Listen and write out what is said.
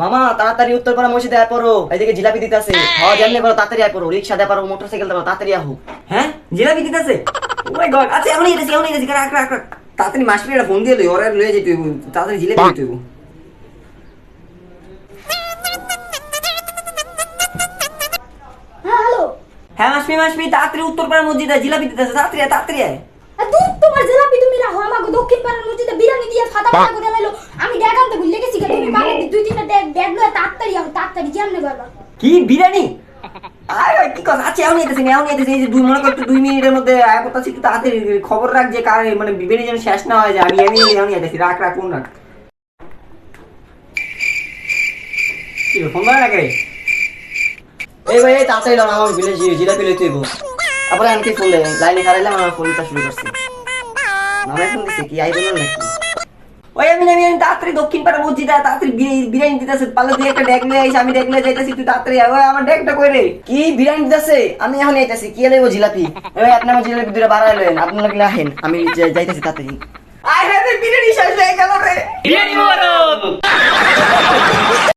মামা তাড়াতাড়ি উত্তর পাড়া মসজিদে আয় পড়ো। এদিকে জিলাপি দিতে আছে হ্যাঁ যেমনি করো তাড়াতাড়ি আয় পড়ো। রিক্সা দেয় পারো মোটর সাইকেল দেবো তাড়াতাড়ি আহো। হ্যাঁ? জিলাপি দিতেছে? ও মাই গড আচ্ছা এমনই গেছি এমনই গেছি রাখ রাখ রাখ তাড়াতাড়ি মাসপির একটা ফোন দিয়ে লই ওরা লয়ে যেতে হইব। তাড়াতাড়ি জিলাপি দিতে হইব। হ্যাঁ হ্যালো মাসপি মাসপি তাড়াতাড়ি উত্তরপাড়া মসজিদে জিলাপি দিতেছে। তাড়াতাড়ি আয়, তাড়াতাড়ি আয়। তুই তোমার জেলাপি তুমি রাখো আমাকে দক্ষিণ পাড়ার মসজিদে বিরিয়ানি দিয়ে ফাটা ফাটা করে লাইলো আমি ড্যাগ আনতে ভুলে গেছি গা, তুমি বাড়ি দুই তিনটা ড্যাগ ড্যাগ লয়ে তাড়াতাড়ি আও তাড়াতাড়ি কেমনে করবা কি বিরিয়ানি? আয়, কি কথা? আচ্ছা এমন যেতেছি এমন যেতেছি এই যে দুই মনে করতো দুই মিনিটের মধ্যে আয় করতেছি একটু তাড়াতাড়ি খবর রাখ যে কার মানে বিরিয়ানি যেন শেষ না হয়ে যায় আমি এমনি এমনি যেতেছি রাখ রাখ ফোন রাখ। কি ফোন ধরে রাখ রে এই ভাই তাড়াতাড়ি লাও আমার বিলে জিলাপি লইতে হইব। তারপরে আমাকে ফোন দেয় লাইনে খারাইলাম আমার ফোন দিতে শুরু করছে মামা ফোন দিছে কি আইবো নাকি? ওই আমি আমি আমি তাড়াতাড়ি দক্ষিণ পাড়া তাড়াতাড়ি বিরিয়ানি দিতেছে পারলে তুই একটা ডেক নিয়ে আইস আমি ডেক নিয়ে যাইতেছি তুই তাড়াতাড়ি। ওই আমার ডেকটা কই রে? কি বিরিয়ানি দিতেছে? আমি এখন আইতাছি কি এলো জিলাপি? ওই আপনার আপনি আমার জিলাপি দুটো বাড়াই লইন আপনি লাগলে আহেন আমি যাইতেছি তাড়াতাড়ি। আয় হ্যাঁ বিরিয়ানি শেষ হয়ে গেল রে। বিরিয়ানি